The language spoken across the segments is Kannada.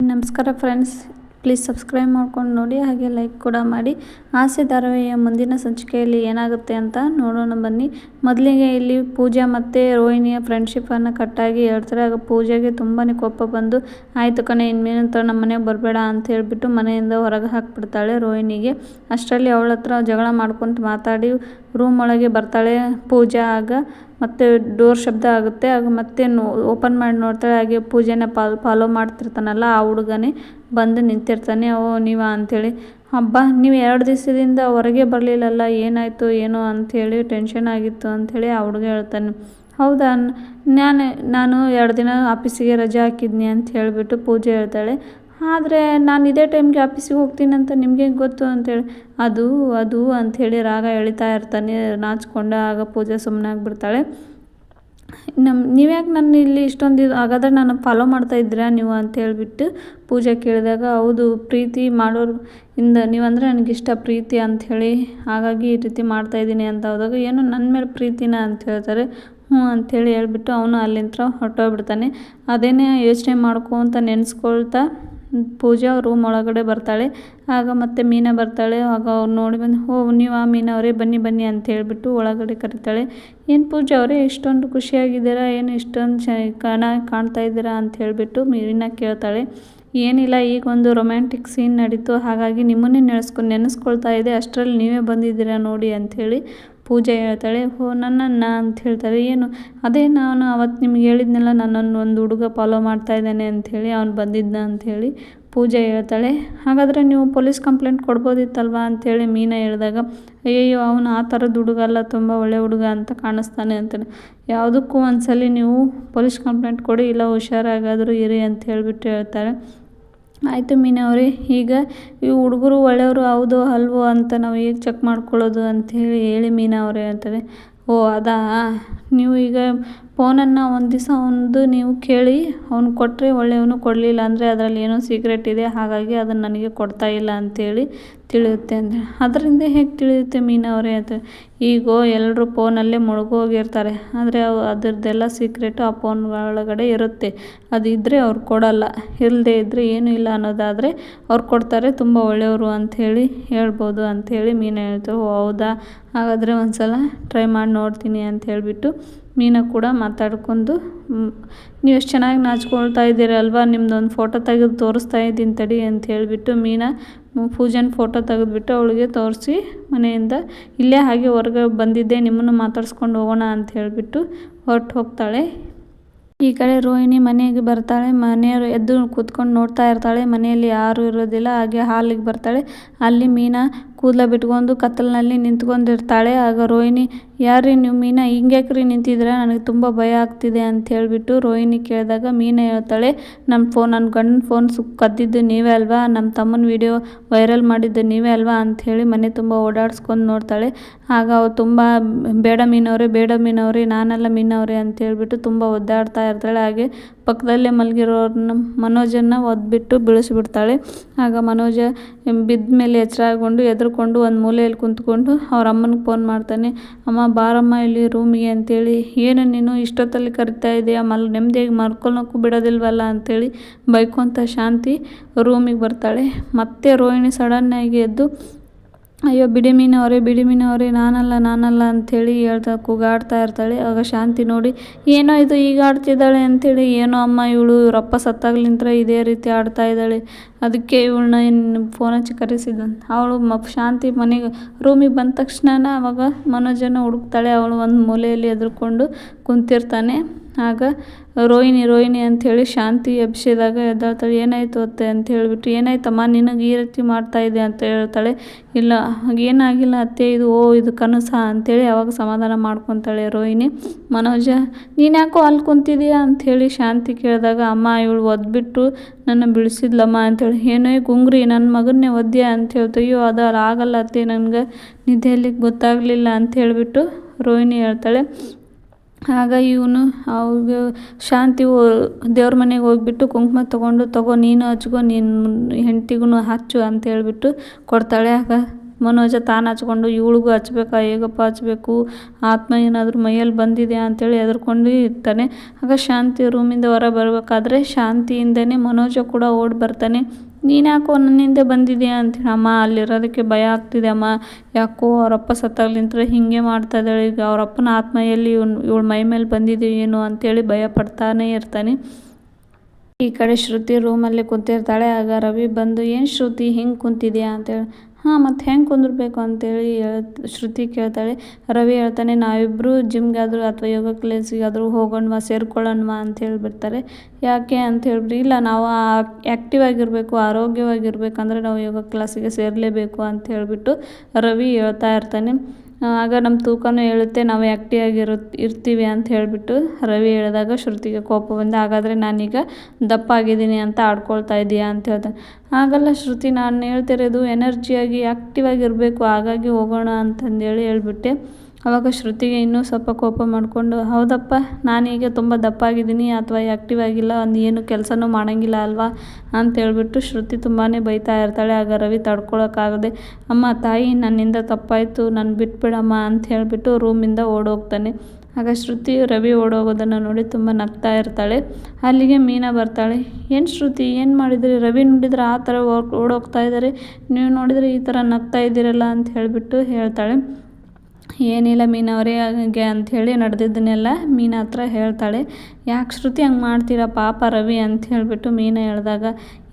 ನಮಸ್ಕಾರ ಫ್ರೆಂಡ್ಸ್. ಪ್ಲೀಸ್ ಸಬ್ಸ್ಕ್ರೈಬ್ ಮಾಡ್ಕೊಂಡು ನೋಡಿ, ಹಾಗೆ ಲೈಕ್ ಕೂಡ ಮಾಡಿ. ಆಸೆ ಧಾರಾವಾಹಿಯ ಮುಂದಿನ ಸಂಚಿಕೆಯಲ್ಲಿ ಏನಾಗುತ್ತೆ ಅಂತ ನೋಡೋಣ ಬನ್ನಿ. ಮೊದಲಿಗೆ ಇಲ್ಲಿ ಪೂಜಾ ಮತ್ತು ರೋಹಿಣಿಯ ಫ್ರೆಂಡ್ಶಿಪ್ಪನ್ನು ಕಟ್ಟಾಗಿ ಹೇಳ್ತಾರೆ. ಆಗ ಪೂಜೆಗೆ ತುಂಬಾ ಕೋಪ ಬಂದು, ಆಯಿತು ಕಣೆ ಇನ್ಮೇನಂತ ನಮ್ಮ ಮನೆಗೆ ಬರಬೇಡ ಅಂತ ಹೇಳಿಬಿಟ್ಟು ಮನೆಯಿಂದ ಹೊರಗೆ ಹಾಕ್ಬಿಡ್ತಾಳೆ ರೋಹಿಣಿಗೆ. ಅಷ್ಟರಲ್ಲಿ ಅವಳ ಹತ್ರ ಜಗಳ ಮಾಡ್ಕೊಂಡು ಮಾತಾಡಿ ರೂಮ್ ಒಳಗೆ ಬರ್ತಾಳೆ ಪೂಜಾ. ಆಗ ಮತ್ತೆ ಡೋರ್ ಶಬ್ದ ಆಗುತ್ತೆ. ಆಗ ಮತ್ತೆ ನೋ ಓಪನ್ ಮಾಡಿ ನೋಡ್ತಾಳೆ ಹಾಗೆ ಪೂಜೆನ ಪಾಲ್ ಫಾಲೋ ಮಾಡ್ತಿರ್ತಾನಲ್ಲ ಆ ಹುಡುಗನೇ ಬಂದು ನಿಂತಿರ್ತಾನೆ. ಓ, ನೀವಾ ಅಂಥೇಳಿ. ಹಬ್ಬ ನೀವು ಎರಡು ದಿವಸದಿಂದ ಹೊರಗೆ ಬರಲಿಲ್ಲಲ್ಲ, ಏನಾಯಿತು, ಏನೋ ಅಂಥೇಳಿ ಟೆನ್ಷನ್ ಆಗಿತ್ತು ಅಂಥೇಳಿ ಆ ಹುಡುಗ ಹೇಳ್ತಾನೆ. ಹೌದಾ ನಾನು ನಾನು ಎರಡು ದಿನ ಆಫೀಸಿಗೆ ರಜೆ ಹಾಕಿದ್ನಿ ಅಂತ ಹೇಳಿಬಿಟ್ಟು ಪೂಜೆ ಹೇಳ್ತಾಳೆ. ಆದರೆ ನಾನು ಇದೇ ಟೈಮ್ಗೆ ಆಫೀಸಿಗೆ ಹೋಗ್ತೀನಿ ಅಂತ ನಿಮಗೆ ಗೊತ್ತು ಅಂತೇಳಿ ಅದು ಅದು ಅಂಥೇಳಿ ರಾಗ ಎಳಿತಾ ಇರ್ತಾನೆ, ನಾಚಿಕೊಂಡ ಆಗ ಪೂಜೆ ಸುಮ್ಮನೆ ಆಗಿಬಿಡ್ತಾಳೆ. ನಮ್ಮ ನೀವ್ಯಾಕೆ ನನ್ನ ಇಲ್ಲಿ ಇಷ್ಟೊಂದು ಇದು ಹಾಗಾದ್ರೆ ನಾನು ಫಾಲೋ ಮಾಡ್ತಾ ಇದ್ದೀರಾ ನೀವು ಅಂತ ಹೇಳಿಬಿಟ್ಟು ಪೂಜೆ ಕೇಳಿದಾಗ, ಹೌದು, ಪ್ರೀತಿ ಮಾಡೋರು, ಇಂದ ನೀವಂದರೆ ನನಗಿಷ್ಟ ಪ್ರೀತಿ ಅಂಥೇಳಿ ಹಾಗಾಗಿ ಈ ರೀತಿ ಮಾಡ್ತಾಯಿದ್ದೀನಿ ಅಂತ ಹೋದಾಗ, ಏನು ನನ್ನ ಮೇಲೆ ಪ್ರೀತಿನ ಅಂತ ಹೇಳ್ತಾರೆ. ಹ್ಞೂ ಅಂಥೇಳಿ ಹೇಳ್ಬಿಟ್ಟು ಅವನು ಅಲ್ಲಿಂದ ಹೊರಟೋಗ್ಬಿಡ್ತಾನೆ. ಅದೇನೇ ಯೋಚನೆ ಮಾಡ್ಕೊತ ನೆನೆಸ್ಕೊಳ್ತಾ ಪೂಜಾ ರೂಮ್ ಒಳಗಡೆ ಬರ್ತಾಳೆ. ಆಗ ಮತ್ತೆ ಮೀನಾ ಬರ್ತಾಳೆ. ಆಗ ಅವ್ರು ನೋಡಿ ಬಂದು ಹೋ ನೀವು ಆ ಮೀನಾ ಅವರೇ ಬನ್ನಿ ಬನ್ನಿ ಅಂತ ಹೇಳಿಬಿಟ್ಟು ಒಳಗಡೆ ಕರೀತಾಳೆ. ಏನು ಪೂಜಾ ಅವರೇ ಇಷ್ಟೊಂದು ಖುಷಿಯಾಗಿದ್ದೀರಾ? ಏನು ಇಷ್ಟೊಂದು ಚ ಕಾಣ ಕಾಣ್ತಾ ಇದ್ದೀರಾ? ಅಂತ ಹೇಳಿಬಿಟ್ಟು ಮೀನಾ ಕೇಳ್ತಾಳೆ. ಏನಿಲ್ಲ, ಈಗ ಒಂದು ರೊಮ್ಯಾಂಟಿಕ್ ಸೀನ್ ನಡೀತು. ಹಾಗಾಗಿ ನಿಮ್ಮನ್ನೇ ನೆನೆಸ್ಕೊ, ನೆನೆಸ್ಕೊಳ್ತಾ ಇದೆ. ಅಷ್ಟರಲ್ಲಿ ನೀವೇ ಬಂದಿದ್ದೀರಾ ನೋಡಿ ಅಂಥೇಳಿ ಪೂಜೆ ಹೇಳ್ತಾಳೆ, ಹೋ, ನನ್ನನ್ನು ಅಂತ ಹೇಳ್ತಾರೆ, ಏನು, ಅದೇ ನಾನು ಅವತ್ತು ನಿಮ್ಗೆ ಹೇಳಿದ್ನಲ್ಲ, ನನ್ನನ್ನು ಒಂದು ಹುಡುಗ ಫಾಲೋ ಮಾಡ್ತಾ ಇದ್ದಾನೆ ಅಂಥೇಳಿ ಅವ್ನು ಬಂದಿದ್ದ ಅಂಥೇಳಿ ಪೂಜೆ ಹೇಳ್ತಾಳೆ. ಹಾಗಾದರೆ ನೀವು ಪೊಲೀಸ್ ಕಂಪ್ಲೇಂಟ್ ಕೊಡ್ಬೋದಿತ್ತಲ್ವಾ? ಅಂಥೇಳಿ ಮೀನಾ ಹೇಳಿದಾಗ, ಅಯ್ಯಯ್ಯೋ, ಅವನು ಆ ಥರದ ಹುಡುಗ ಅಲ್ಲ, ತುಂಬ ಒಳ್ಳೆ ಹುಡುಗ ಅಂತ ಕಾಣಿಸ್ತಾನೆ ಅಂತೇಳಿ ಯಾವುದಕ್ಕೂ ಒಂದ್ಸಲಿ ನೀವು ಪೊಲೀಸ್ ಕಂಪ್ಲೇಂಟ್ ಕೊಡಿ, ಇಲ್ಲ ಹುಷಾರಾಗಾದರೂ ಇರಿ ಅಂತ ಹೇಳಿಬಿಟ್ಟು ಹೇಳ್ತಾಳೆ ಆಯಿತು ಅವರೇ, ಈಗ ಈ ಹುಡುಗರು ಒಳ್ಳೆಯವರು ಹೌದೋ ಅಲ್ವೋ ಅಂತ ನಾವು ಹೇಗೆ ಚೆಕ್ ಮಾಡ್ಕೊಳ್ಳೋದು ಅಂಥೇಳಿ ಹೇಳಿ ಮೀನಾ ಅವರೇ ಅಂತಾರೆ. ಓ, ಅದಾ? ನೀವು ಈಗ ಫೋನನ್ನು ಒಂದು ದಿವಸ ಒಂದು ನೀವು ಕೇಳಿ, ಅವ್ನು ಕೊಟ್ಟರೆ ಒಳ್ಳೆಯವನು ಕೊಡಲಿಲ್ಲ ಅಂದರೆ ಅದರಲ್ಲಿ ಏನೋ ಸೀಕ್ರೆಟ್ ಇದೆ, ಹಾಗಾಗಿ ಅದನ್ನು ನನಗೆ ಕೊಡ್ತಾ ಇಲ್ಲ ಅಂಥೇಳಿ ತಿಳಿಯುತ್ತೆ ಅಂದರೆ. ಅದರಿಂದ ಹೇಗೆ ತಿಳಿಯುತ್ತೆ ಮೀನಾ ಅವರೇ ಅಂತ ಈಗ ಎಲ್ಲರೂ ಫೋನಲ್ಲೇ ಮುಳುಗೋಗಿರ್ತಾರೆ. ಆದರೆ ಅವು ಅದರದ್ದೆಲ್ಲ ಸೀಕ್ರೆಟು ಆ ಫೋನ್ ಒಳಗಡೆ ಇರುತ್ತೆ. ಅದು ಇದ್ದರೆ ಅವ್ರು ಕೊಡಲ್ಲ. ಇಲ್ಲದೆ ಇದ್ದರೆ ಏನೂ ಇಲ್ಲ ಅನ್ನೋದಾದರೆ ಅವ್ರು ಕೊಡ್ತಾರೆ. ತುಂಬ ಒಳ್ಳೆಯವರು ಅಂಥೇಳಿ ಹೇಳ್ಬೋದು ಅಂಥೇಳಿ ಮೀನು ಹೇಳ್ತಾರೆ. ಓ ಹೌದಾ? ಹಾಗಾದರೆ ಒಂದು ಸಲ ಟ್ರೈ ಮಾಡಿ ನೋಡ್ತೀನಿ ಅಂತ ಹೇಳಿಬಿಟ್ಟು ಮೀನಾ ಕೂಡ ಮಾತಾಡ್ಕೊಂಡು ನೀವು ಎಷ್ಟು ಚೆನ್ನಾಗಿ ನಾಚ್ಕೊಳ್ತಾ ಇದ್ದೀರಲ್ವ ನಿಮ್ಮದೊಂದು ಫೋಟೋ ತೆಗೆದು ತೋರಿಸ್ತಾ ಇದ್ದೀನಿ ತಡಿ ಅಂತ ಹೇಳಿಬಿಟ್ಟು ಮೀನಾ ಪೂಜನ್ ಫೋಟೋ ತೆಗೆದುಬಿಟ್ಟು ಅವಳಿಗೆ ತೋರಿಸಿ ಮನೆಯಿಂದ, ಇಲ್ಲೇ ಹಾಗೆ ಹೊರಗೆ ಬಂದಿದ್ದೆ, ನಿಮ್ಮನ್ನು ಮಾತಾಡ್ಸ್ಕೊಂಡು ಹೋಗೋಣ ಅಂತ ಹೇಳಿಬಿಟ್ಟು ಹೊರಟು ಹೋಗ್ತಾಳೆ. ಈ ಕಡೆ ರೋಹಿಣಿ ಮನೆಗೆ ಬರ್ತಾಳೆ. ಮನೆಯವರು ಎದ್ದು ಕೂತ್ಕೊಂಡು ನೋಡ್ತಾ ಇರ್ತಾಳೆ. ಮನೆಯಲ್ಲಿ ಯಾರೂ ಇರೋದಿಲ್ಲ. ಹಾಗೆ ಹಾಲಿಗೆ ಬರ್ತಾಳೆ. ಅಲ್ಲಿ ಮೀನಾ ಕೂದಲ ಬಿಟ್ಕೊಂಡು ಕತ್ತಲಿನಲ್ಲಿ ನಿಂತ್ಕೊಂಡಿರ್ತಾಳೆ. ಆಗ ರೋಹಿಣಿ, ಯಾರ್ರೀ ನೀವು ಮೀನಾ? ಹಿಂಗ್ಯಾಕ್ರಿ ನಿಂತಿದ್ರೆ ನನಗೆ ತುಂಬ ಭಯ ಆಗ್ತಿದೆ ಅಂತ ಹೇಳಿಬಿಟ್ಟು ರೋಹಿಣಿ ಕೇಳಿದಾಗ ಮೀನಾ ಹೇಳ್ತಾಳೆ ನಮ್ಮ ಫೋನ್ ನನ್ನ ಗಂಡನ ಫೋನ್ ಸು ಕದ್ದಿದ್ದು ನೀವೇ ಅಲ್ವಾ? ನಮ್ಮ ತಮ್ಮನ ವಿಡಿಯೋ ವೈರಲ್ ಮಾಡಿದ್ದು ನೀವೇ ಅಲ್ವಾ? ಅಂಥೇಳಿ ಮನೆ ತುಂಬ ಓಡಾಡ್ಸ್ಕೊಂಡು ನೋಡ್ತಾಳೆ. ಆಗ ಅವ್ರು ತುಂಬ, ಬೇಡ ಮೀನವ್ರೆ, ಬೇಡ ಮೀನವ್ರಿ, ನಾನೆಲ್ಲ ಮೀನವ್ರೆ ಅಂತ ಹೇಳಿಬಿಟ್ಟು ತುಂಬ ಒದ್ದಾಡ್ತಾ ಇರ್ತಾಳೆ. ಹಾಗೆ ಪಕ್ಕದಲ್ಲೇ ಮಲಗಿರೋರನ್ನ ಮನೋಜನ್ನು ಒದ್ಬಿಟ್ಟು ಬೀಳಿಸ್ಬಿಡ್ತಾಳೆ. ಆಗ ಮನೋಜ ಬಿದ್ದ ಮೇಲೆ ಎಚ್ಚರಗೊಂಡು ಎದ್ರುಕೊಂಡು ಒಂದು ಮೂಲೆಯಲ್ಲಿ ಕುಂತ್ಕೊಂಡು ಅವ್ರ ಅಮ್ಮನಿಗೆ ಫೋನ್ ಮಾಡ್ತಾನೆ, ಅಮ್ಮ ಬಾರಮ್ಮ ಇಲ್ಲಿ ರೂಮಿಗೆ ಅಂತೇಳಿ, ಏನು ನೀನು ಇಷ್ಟೊತ್ತಲ್ಲಿ ಕರಿತಾ ಇದೆಯಾ? ಮಲ್ ನೆಮ್ಮದಿಯಾಗಿ ಮಲ್ಕೊಳಕ್ಕೂ ಬಿಡೋದಿಲ್ವಲ್ಲ? ಅಂಥೇಳಿ ಬೈಕೊಂತ ಶಾಂತಿ ರೂಮಿಗೆ ಬರ್ತಾಳೆ. ಮತ್ತೆ ರೋಹಿಣಿ ಸಡನ್ನಾಗಿ ಎದ್ದು, ಅಯ್ಯೋ ಬಿಡಿ ಮೀನವರೇ ಬಿಡಿ ಮೀನವರೇ ನಾನಲ್ಲ ನಾನಲ್ಲ ಅಂಥೇಳಿ ಹೇಳ್ತಾ ಕೂಗಾಡ್ತಾ ಇರ್ತಾಳೆ. ಆಗ ಶಾಂತಿ ನೋಡಿ, ಏನೋ ಇದು ಈಗ ಆಡ್ತಿದ್ದಾಳೆ? ಅಂಥೇಳಿ ಏನೋ ಅಮ್ಮ, ಇವಳು ಇವರಪ್ಪ ಸತ್ತಾಗ್ಲಿಂತ್ರ ಇದೇ ರೀತಿ ಆಡ್ತಾ ಇದ್ದಾಳೆ. ಅದಕ್ಕೆ ಇವಳನ್ನ ಏನು ಫೋನ್ ಹಚ್ಚಿ ಕರೆಸಿದ್ದು. ಅವಳು ಮ, ಶಾಂತಿ ಮನೆಗೆ ರೂಮಿಗೆ ಬಂದ ತಕ್ಷಣ ಅವಾಗ ಮನೋಜನ ಹುಡುಕ್ತಾಳೆ. ಅವಳು ಒಂದು ಮೂಲೆಯಲ್ಲಿ ಎದುರ್ಕೊಂಡು ಕುಂತಿರ್ತಾನೆ. ಆಗ ರೋಹಿಣಿ ರೋಹಿಣಿ ಅಂಥೇಳಿ ಶಾಂತಿ ಎಬ್ಸಿದಾಗ ಎದ್ದಾಳ್ತಾಳೆ. ಏನಾಯಿತು ಅತ್ತೆ ಅಂತ ಹೇಳಿಬಿಟ್ಟು ಏನಾಯ್ತಮ್ಮ, ನಿನಗೆ ಈ ರೀತಿ ಮಾಡ್ತಾ ಇದೆ ಅಂತ ಹೇಳ್ತಾಳೆ. ಇಲ್ಲ ಏನಾಗಿಲ್ಲ ಅತ್ತೆ, ಇದು ಓ, ಇದು ಕನಸ ಅಂಥೇಳಿ ಅವಾಗ ಸಮಾಧಾನ ಮಾಡ್ಕೊತಾಳೆ ರೋಹಿಣಿ. ಮನೋಜ ನೀನ್ಯಾಕೋ ಅಲ್ಲಿ ಕುಂತಿದೀಯಾ? ಅಂಥೇಳಿ ಶಾಂತಿ ಕೇಳಿದಾಗ, ಅಮ್ಮ, ಇವಳು ಒದ್ಬಿಟ್ಟು, ನನ್ನ ಬಿಡಿಸಿದ್ಲಮ್ಮ ಅಂಥೇಳಿ, ಏನೋ ಗುಂಗ್ರಿ ನನ್ನ ಮಗನ್ನೇ ಒದ್ಯ? ಅಂತ ಹೇಳ್ತು, ಅಯ್ಯೋ, ಅದು ಆಗಲ್ಲ ಅತ್ತೆ, ನನಗೆ ನಿದ್ದೆಯಲ್ಲಿ ಗೊತ್ತಾಗಲಿಲ್ಲ ಅಂತ ಹೇಳಿಬಿಟ್ಟು ರೋಹಿಣಿ ಹೇಳ್ತಾಳೆ. ಆಗ ಇವನು ಅವ್ರಿಗೆ ಶಾಂತಿ ದೇವ್ರ ಮನೆಗೆ ಹೋಗ್ಬಿಟ್ಟು ಕುಂಕುಮ ತೊಗೊಂಡು, ತಗೋ, ನೀನು ಹಚ್ಕೊ, ನೀನು ಹೆಂಡ್ತಿಗೂ ಹಚ್ಚು ಅಂತ ಹೇಳ್ಬಿಟ್ಟು ಕೊಡ್ತಾಳೆ. ಆಗ ಮನೋಜ ತಾನು ಹಚ್ಕೊಂಡು, ಇವಳಿಗೂ ಹಚ್ಬೇಕಾ? ಹೇಗಪ್ಪ ಹಚ್ಬೇಕು? ಆತ್ಮ ಏನಾದರೂ ಮೈಯಲ್ಲಿ ಬಂದಿದೆ ಅಂತೇಳಿ ಹೆದರ್ಕೊಂಡು ಇರ್ತಾನೆ ಆಗ ಶಾಂತಿ ರೂಮಿಂದ ಹೊರ ಬರಬೇಕಾದ್ರೆ ಶಾಂತಿಯಿಂದನೇ ಮನೋಜ ಕೂಡ ಓಡಿ ಬರ್ತಾನೆ. ನೀನು ಯಾಕೋ ನನ್ನಿಂದ ಬಂದಿದೆಯಾ? ಅಂತೇಳಿ ಅಮ್ಮ, ಅಲ್ಲಿರೋದಕ್ಕೆ ಭಯ ಆಗ್ತಿದೆ ಅಮ್ಮ. ಯಾಕೋ ಅವರಪ್ಪ ಸತ್ತಾಗ್ಲಿಂತ್ರ ಹೀಗೆ ಮಾಡ್ತಾ ಇದ್ದಾಳೆ. ಈಗ ಅವರಪ್ಪನ ಆತ್ಮ ಎಲ್ಲಿ? ಇವಳು ಮೈ ಮೇಲೆ ಬಂದಿದೆ ಏನು? ಅಂತೇಳಿ ಭಯ ಪಡ್ತಾನೇ ಇರ್ತಾನೆ. ಈ ಕಡೆ ಶ್ರುತಿ ರೂಮಲ್ಲಿ ಕುಂತಿರ್ತಾಳೆ. ಆಗ ರವಿ ಬಂದು, ಏನು ಶ್ರುತಿ? ಹಿಂಗೆ ಕುಂತಿದ್ಯಾ? ಅಂತೇಳಿ. ಹಾಂ, ಮತ್ತು ಹೆಂಗೆ ಕುಂದ್ರಬೇಕು ಅಂತೇಳಿ ಶ್ರುತಿ ಕೇಳ್ತಾಳೆ. ರವಿ ಹೇಳ್ತಾನೆ ನಾವಿಬ್ಬರು ಜಿಮ್ಗಾದರೂ ಅಥವಾ ಯೋಗ ಕ್ಲಾಸಿಗಾದರೂ ಹೋಗೋಣವಾ, ಸೇರ್ಕೊಳ್ಳೋಣವಾ ಅಂತ ಹೇಳಿಬಿಡ್ತಾರೆ. ಯಾಕೆ ಅಂತ ಹೇಳಿಬಿಡಿ ಇಲ್ಲ, ನಾವು ಆ್ಯಕ್ಟಿವ್ ಆಗಿರಬೇಕು ಆರೋಗ್ಯವಾಗಿರಬೇಕಂದ್ರೆ ನಾವು ಯೋಗ ಕ್ಲಾಸಿಗೆ ಸೇರಲೇಬೇಕು ಅಂತ ಹೇಳಿಬಿಟ್ಟು ರವಿ ಹೇಳ್ತಾ ಇರ್ತಾನೆ. ಆಗ ನಮ್ಮ ತೂಕನೂ ಹೇಳುತ್ತೆ, ನಾವು ಆ್ಯಕ್ಟಿವ್ ಆಗಿರು ಇರ್ತೀವಿ ಅಂತ ಹೇಳಿಬಿಟ್ಟು ರವಿ ಹೇಳಿದಾಗ ಶ್ರುತಿಗೆ ಕೋಪ ಬಂದು. ಹಾಗಾದರೆ ನಾನೀಗ ದಪ್ಪ ಆಗಿದ್ದೀನಿ ಅಂತ ಆಡ್ಕೊಳ್ತಾ ಇದ್ದೀಯಾ ಅಂತ ಹೇಳ್ತಾನೆ ಆಗಲ್ಲ ಶ್ರುತಿ, ನಾನು ಹೇಳ್ತಿರೋದು ಎನರ್ಜಿಯಾಗಿ ಆ್ಯಕ್ಟಿವ್ ಆಗಿರಬೇಕು, ಹಾಗಾಗಿ ಹೋಗೋಣ ಅಂತಂದೇಳಿ ಹೇಳ್ಬಿಟ್ಟೆ. ಅವಾಗ ಶ್ರುತಿಗೆ ಇನ್ನೂ ಸ್ವಲ್ಪ ಕೋಪ ಮಾಡಿಕೊಂಡು, ಹೌದಪ್ಪ ನಾನೀಗ ತುಂಬ ದಪ್ಪ ಆಗಿದ್ದೀನಿ ಅಥವಾ ಆ್ಯಕ್ಟಿವ್ ಆಗಿಲ್ಲ, ಒಂದು ಏನು ಕೆಲಸನೂ ಮಾಡೋಂಗಿಲ್ಲ ಅಲ್ವಾ? ಅಂತ ಹೇಳ್ಬಿಟ್ಟು ಶ್ರುತಿ ತುಂಬಾ ಬೈತಾ ಇರ್ತಾಳೆ. ಆಗ ರವಿ ತಡ್ಕೊಳಕ್ಕಾಗದೆ, ಅಮ್ಮ, ತಾಯಿ ನನ್ನಿಂದ ತಪ್ಪಾಯಿತು, ನಾನು ಬಿಟ್ಬಿಡಮ್ಮ ಅಂತ ಹೇಳಿಬಿಟ್ಟು ರೂಮಿಂದ ಓಡೋಗ್ತಾನೆ. ಆಗ ಶ್ರುತಿ, ರವಿ ಓಡೋಗೋದನ್ನು ನೋಡಿ ತುಂಬ ನಗ್ತಾ ಇರ್ತಾಳೆ. ಅಲ್ಲಿಗೆ ಮೀನಾ ಬರ್ತಾಳೆ, ಏನು ಶ್ರುತಿ, ಏನು ಮಾಡಿದ್ರಿ? ರವಿ ನೋಡಿದರೆ ಆ ಥರ ಓಡೋಗ್ತಾ ಇದ್ದಾರೆ ನೀವು ನೋಡಿದರೆ ಈ ಥರ ನಗ್ತಾ ಇದ್ದೀರಲ್ಲ ಅಂತ ಹೇಳಿಬಿಟ್ಟು ಹೇಳ್ತಾಳೆ. ಏನಿಲ್ಲ ಮೀನವರೇ ಹಾಗೆ ಅಂಥೇಳಿ ನಡೆದಿದ್ದನ್ನೆಲ್ಲ ಮೀನ ಹತ್ರ ಹೇಳ್ತಾಳೆ, ಯಾಕೆ ಶ್ರುತಿ ಹಂಗೆ ಮಾಡ್ತೀರಾ ಪಾಪ ರವಿ ಅಂತ ಹೇಳಿಬಿಟ್ಟು ಮೀನಾ ಹೇಳಿದಾಗ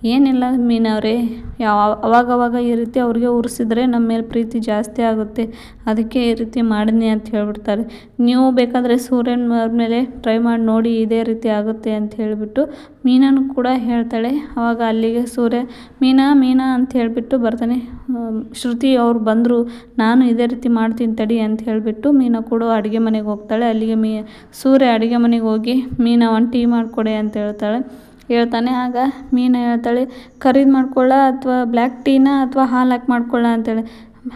ಏನಿಲ್ಲ ಮೀನವರೇ. ಯಾವ, ಅವಾಗವಾಗ ಈ ರೀತಿ ಅವ್ರಿಗೆ ಉರಿಸಿದ್ರೆ ನಮ್ಮ ಮೇಲೆ ಪ್ರೀತಿ ಜಾಸ್ತಿ ಆಗುತ್ತೆ. ಅದಕ್ಕೆ ಈ ರೀತಿ ಮಾಡಿದ್ನಿ ಅಂತ ಹೇಳ್ಬಿಡ್ತಾರೆ. ನೀವು ಬೇಕಾದರೆ ಸೂರ್ಯನ ಮೇಲೆ ಟ್ರೈ ಮಾಡಿ ನೋಡಿ ಇದೇ ರೀತಿ ಆಗುತ್ತೆ ಅಂತ ಹೇಳಿಬಿಟ್ಟು ಮೀನನ್ನು ಕೂಡ ಹೇಳ್ತಾಳೆ. ಅವಾಗ ಅಲ್ಲಿಗೆ ಸೂರ್ಯ, ಮೀನಾ ಮೀನಾ ಅಂತ ಹೇಳಿಬಿಟ್ಟು ಬರ್ತಾನೆ. ಶ್ರುತಿ ಅವ್ರು ಬಂದರು, ನಾನು ಇದೇ ರೀತಿ ಮಾಡ್ತೀನಿ ತಡಿ ಅಂತ ಹೇಳಿಬಿಟ್ಟು ಮೀನಾ ಕೂಡ ಅಡುಗೆ ಮನೆಗೆ ಹೋಗ್ತಾಳೆ. ಅಲ್ಲಿಗೆ ಮೀ, ಸೂರ್ಯ ಅಡುಗೆ ಮನೆಗೆ ಹೋಗಿ, ಮೀನಾ, ಒಂದು ಟೀ ಮಾಡಿಕೊಡೆ ಅಂತ ಹೇಳ್ತಾಳೆ. ಹೇಳ್ತಾನೆ, ಆಗ ಮೀನು ಹೇಳ್ತಾಳೆ ಕರಿದು ಮಾಡ್ಕೊಳ್ಳ ಅಥವಾ ಬ್ಲ್ಯಾಕ್ ಟೀನ ಅಥವಾ ಹಾಲು ಹಾಕಿ ಮಾಡ್ಕೊಳ್ಳ ಅಂತೇಳಿ.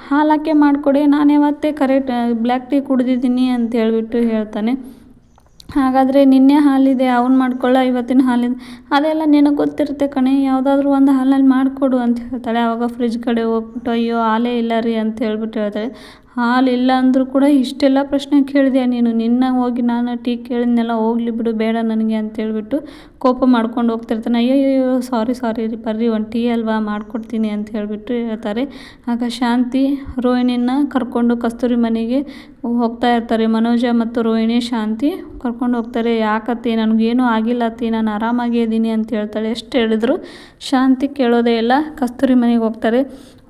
ಹಾಲು ಹಾಕೇ ಮಾಡಿಕೊಡಿ, ನಾನು ಯಾವತ್ತೇ ಕರೆಕ್ಟ್ ಬ್ಲ್ಯಾಕ್ ಟೀ ಕುಡಿದಿದ್ದೀನಿ ಅಂತ ಹೇಳಿಬಿಟ್ಟು ಹೇಳ್ತಾನೆ. ಹಾಗಾದರೆ ನಿನ್ನೆ ಹಾಲಿದೆ, ಅವ್ನು ಮಾಡ್ಕೊಳ್ಳ ಇವತ್ತಿನ ಹಾಲಿದೆ. ಅದೆಲ್ಲ ನಿನಗೆ ಗೊತ್ತಿರುತ್ತೆ ಕಣೆ, ಯಾವುದಾದ್ರೂ ಒಂದು ಹಾಲಲ್ಲಿ ಮಾಡಿಕೊಡು ಅಂತ ಹೇಳ್ತಾಳೆ. ಆವಾಗ ಫ್ರಿಜ್ ಕಡೆ ಹೋಗ್ಬಿಟ್ಟು, ಅಯ್ಯೋ, ಹಾಲೇ ಇಲ್ಲ ರೀ ಅಂತ ಹೇಳ್ಬಿಟ್ಟು ಹೇಳ್ತಾಳೆ. ಹಾಲಿಲ್ಲ ಅಂದರೂ ಕೂಡ ಇಷ್ಟೆಲ್ಲ ಪ್ರಶ್ನೆ ಕೇಳಿದೆ. ನೀನು ನಿನ್ನ ಹೋಗಿ ನಾನು ಟೀ ಕೇಳಿದ್ನೆಲ್ಲ ಹೋಗ್ಲಿ ಬಿಡು, ಬೇಡ ನನಗೆ ಅಂತೇಳ್ಬಿಟ್ಟು ಕೋಪ ಮಾಡ್ಕೊಂಡು ಹೋಗ್ತಿರ್ತಾನೆ ಅಯ್ಯಯ್ಯೋ ಸಾರಿ ಸಾರಿ ರೀ, ಬರ್ರಿ, ಒಂದು ಟೀ ಅಲ್ವಾ ಮಾಡಿಕೊಡ್ತೀನಿ ಅಂತ ಹೇಳಿಬಿಟ್ಟು ಹೇಳ್ತಾರೆ. ಆಗ ಶಾಂತಿ ರೋಹಿಣಿನ ಕರ್ಕೊಂಡು ಕಸ್ತೂರಿ ಮನೆಗೆ ಹೋಗ್ತಾ ಇರ್ತಾರೆ. ಮನೋಜ ಮತ್ತು ರೋಹಿಣಿ ಶಾಂತಿ ಕರ್ಕೊಂಡು ಹೋಗ್ತಾರೆ. ಯಾಕತ್ತಿ, ನನಗೇನು ಆಗಿಲ್ಲ ಅತ್ತಿ, ನಾನು ಆರಾಮಾಗಿ ಇದ್ದೀನಿ ಅಂತ ಹೇಳ್ತಾಳೆ. ಎಷ್ಟು ಹೇಳಿದ್ರು ಶಾಂತಿ ಕೇಳೋದೇ ಇಲ್ಲ. ಕಸ್ತೂರಿ ಮನೆಗೆ ಹೋಗ್ತಾರೆ.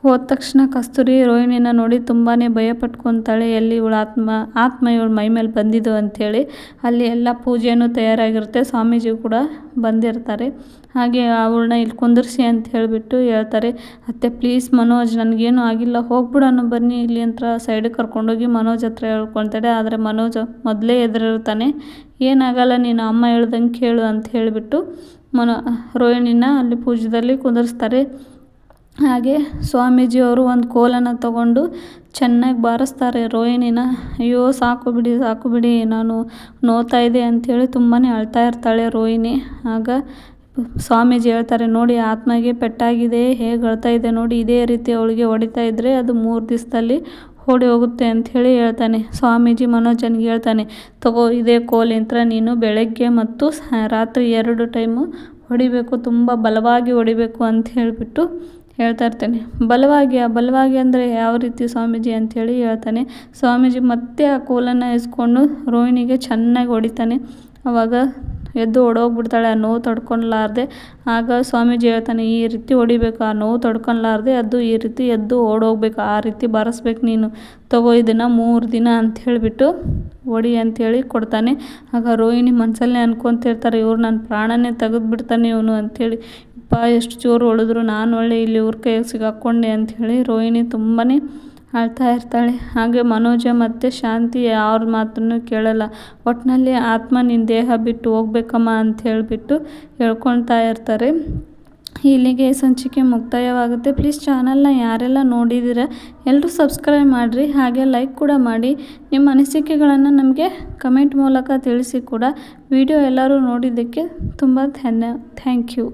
ಹೋದ ತಕ್ಷಣ ಕಸ್ತೂರಿ ರೋಹಿಣಿನ ನೋಡಿ ತುಂಬಾ ಭಯ ಪಟ್ಕೊತಾಳೆ. ಎಲ್ಲಿ ಇವಳು ಆತ್ಮ ಆತ್ಮ ಇವಳು ಮೈ ಮೇಲೆ ಬಂದಿದ್ದು ಅಂಥೇಳಿ ಅಲ್ಲಿ ಎಲ್ಲ ಪೂಜೆಯೂ ತಯಾರಾಗಿರುತ್ತೆ. ಸ್ವಾಮೀಜಿ ಕೂಡ ಬಂದಿರ್ತಾರೆ. ಹಾಗೆ ಅವಳನ್ನ ಇಲ್ಲಿ ಕುಂದಿರ್ಸಿ ಅಂತ ಹೇಳಿಬಿಟ್ಟು ಹೇಳ್ತಾರೆ, ಅತ್ತೆ ಪ್ಲೀಸ್ ಮನೋಜ್, ನನಗೇನು ಆಗಿಲ್ಲ. ಹೋಗ್ಬಿಡೋಣ ಬನ್ನಿ. ಇಲ್ಲಿ ಅಂತ ಸೈಡಿಗೆ ಕರ್ಕೊಂಡೋಗಿ ಮನೋಜ್ ಹತ್ರ ಹೇಳ್ಕೊಳ್ತಾಳೆ ಆದರೆ ಮನೋಜ್ ಮೊದಲೇ ಎದುರಿರ್ತಾನೆ. ಏನಾಗಲ್ಲ, ನೀನು ಅಮ್ಮ ಹೇಳ್ದಂಗೆ ಕೇಳು ಅಂತ ಹೇಳಿಬಿಟ್ಟು ಮನೋ, ರೋಹಿಣಿನ ಅಲ್ಲಿ ಪೂಜೆದಲ್ಲಿ ಕುಂದಿರ್ಸ್ತಾರೆ. ಹಾಗೆ ಸ್ವಾಮೀಜಿಯವರು ಒಂದು ಕೋಲನ್ನು ತಗೊಂಡು ಚೆನ್ನಾಗಿ ಬಾರಿಸ್ತಾರೆ, ರೋಹಿಣಿನ. ಅಯ್ಯೋ, ಸಾಕು ಬಿಡಿ ಸಾಕು ಬಿಡಿ, ನಾನು ನೋವ್ತಾ ಇದೆ ಅಂಥೇಳಿ ತುಂಬಾ ಅಳ್ತಾ ಇರ್ತಾಳೆ ರೋಹಿಣಿ. ಆಗ ಸ್ವಾಮೀಜಿ ಹೇಳ್ತಾರೆ, ನೋಡಿ, ಆತ್ಮಗೆ ಪೆಟ್ಟಾಗಿದೆ, ಹೇಗೆ ಅಳ್ತಾ ಇದೆ ನೋಡಿ, ಇದೇ ರೀತಿ ಅವಳಿಗೆ ಹೊಡಿತಾ ಇದ್ದರೆ ಅದು ಮೂರು ದಿವಸದಲ್ಲಿ ಓಡಿ ಹೋಗುತ್ತೆ ಅಂಥೇಳಿ ಹೇಳ್ತಾನೆ. ಸ್ವಾಮೀಜಿ ಮನೋಜನ್ಗೆ ಹೇಳ್ತಾನೆ, ತಗೋ, ಇದೇ ಕೋಲಿಂತ್ರ ನೀನು ಬೆಳಗ್ಗೆ ಮತ್ತು ರಾತ್ರಿ ಎರಡು ಟೈಮು ಹೊಡಿಬೇಕು, ತುಂಬ ಬಲವಾಗಿ ಹೊಡಿಬೇಕು ಅಂತ ಹೇಳಿಬಿಟ್ಟು ಹೇಳ್ತಾ ಬಲವಾಗಿ, ಆ ಬಲವಾಗಿ ಅಂದರೆ ಯಾವ ರೀತಿ ಸ್ವಾಮೀಜಿ ಅಂಥೇಳಿ ಹೇಳ್ತಾನೆ. ಸ್ವಾಮೀಜಿ ಮತ್ತೆ ಆ ಕೋಲನ್ನು ಇಸ್ಕೊಂಡು ರೋಹಿಣಿಗೆ ಚೆನ್ನಾಗಿ ಹೊಡಿತಾನೆ. ಅವಾಗ ಎದ್ದು ಓಡೋಗ್ಬಿಡ್ತಾಳೆ, ಆ ನೋವು ತಡ್ಕೊಳ್ಲಾರ್ದೆ. ಆಗ ಸ್ವಾಮೀಜಿ ಹೇಳ್ತಾನೆ, ಈ ರೀತಿ ಹೊಡಿಬೇಕು, ಆ ನೋವು ತಡ್ಕೊಳ್ಲಾರ್ದೆ, ಅದು ಈ ರೀತಿ ಎದ್ದು ಓಡೋಗ್ಬೇಕು, ಆ ರೀತಿ ಬಾರಿಸ್ಬೇಕು ನೀನು. ತಗೋ ಇದನ್ನು ಮೂರು ದಿನ ಅಂತ ಹೇಳಿಬಿಟ್ಟು ಹೊಡಿ ಅಂಥೇಳಿ ಕೊಡ್ತಾನೆ. ಆಗ ರೋಹಿಣಿ ಮನಸಲ್ಲೇ ಅನ್ಕೊತಿರ್ತಾರೆ ಇವ್ರು ನನ್ನ ಪ್ರಾಣನೇ ತೆಗೆದ್ಬಿಡ್ತಾನೆ ಇವನು ಅಂಥೇಳಿ ಅಪ್ಪ, ಎಷ್ಟು ಜೋರು ಹೊಡೆದ್ರು ನಾನು ಒಳ್ಳೆ ಇಲ್ಲಿ ಇವ್ರ ಕೈಗೆ ಸಿಗಾಕ್ಕೊಂಡೆ ಅಂಥೇಳಿ ರೋಹಿಣಿ ತುಂಬಾ ಅಳ್ತಾ ಇರ್ತಾಳೆ. ಹಾಗೆ ಮನೋಜ ಮತ್ತು ಶಾಂತಿ ಅವ್ರ ಮಾತನ್ನು ಕೇಳಲ್ಲ. ಒಟ್ಟಿನಲ್ಲಿ ಆತ್ಮ ನಿನ್ನ ದೇಹ ಬಿಟ್ಟು ಹೋಗ್ಬೇಕಮ್ಮ ಅಂತ ಹೇಳಿಬಿಟ್ಟು ಹೇಳ್ಕೊಳ್ತಾ ಇರ್ತಾರೆ. ಇಲ್ಲಿಗೆ ಸಂಚಿಕೆ ಮುಕ್ತಾಯವಾಗುತ್ತೆ. ಪ್ಲೀಸ್ ಚಾನಲ್ನ ಯಾರೆಲ್ಲ ನೋಡಿದ್ದೀರ ಎಲ್ಲರೂ ಸಬ್ಸ್ಕ್ರೈಬ್ ಮಾಡಿರಿ. ಹಾಗೆ ಲೈಕ್ ಕೂಡ ಮಾಡಿ. ನಿಮ್ಮ ಅನಿಸಿಕೆಗಳನ್ನು ನಮಗೆ ಕಮೆಂಟ್ ಮೂಲಕ ತಿಳಿಸಿ ಕೂಡ. ವಿಡಿಯೋ ಎಲ್ಲರೂ ನೋಡಿದ್ದಕ್ಕೆ ತುಂಬ ಧನ್ಯ, ಥ್ಯಾಂಕ್ ಯು.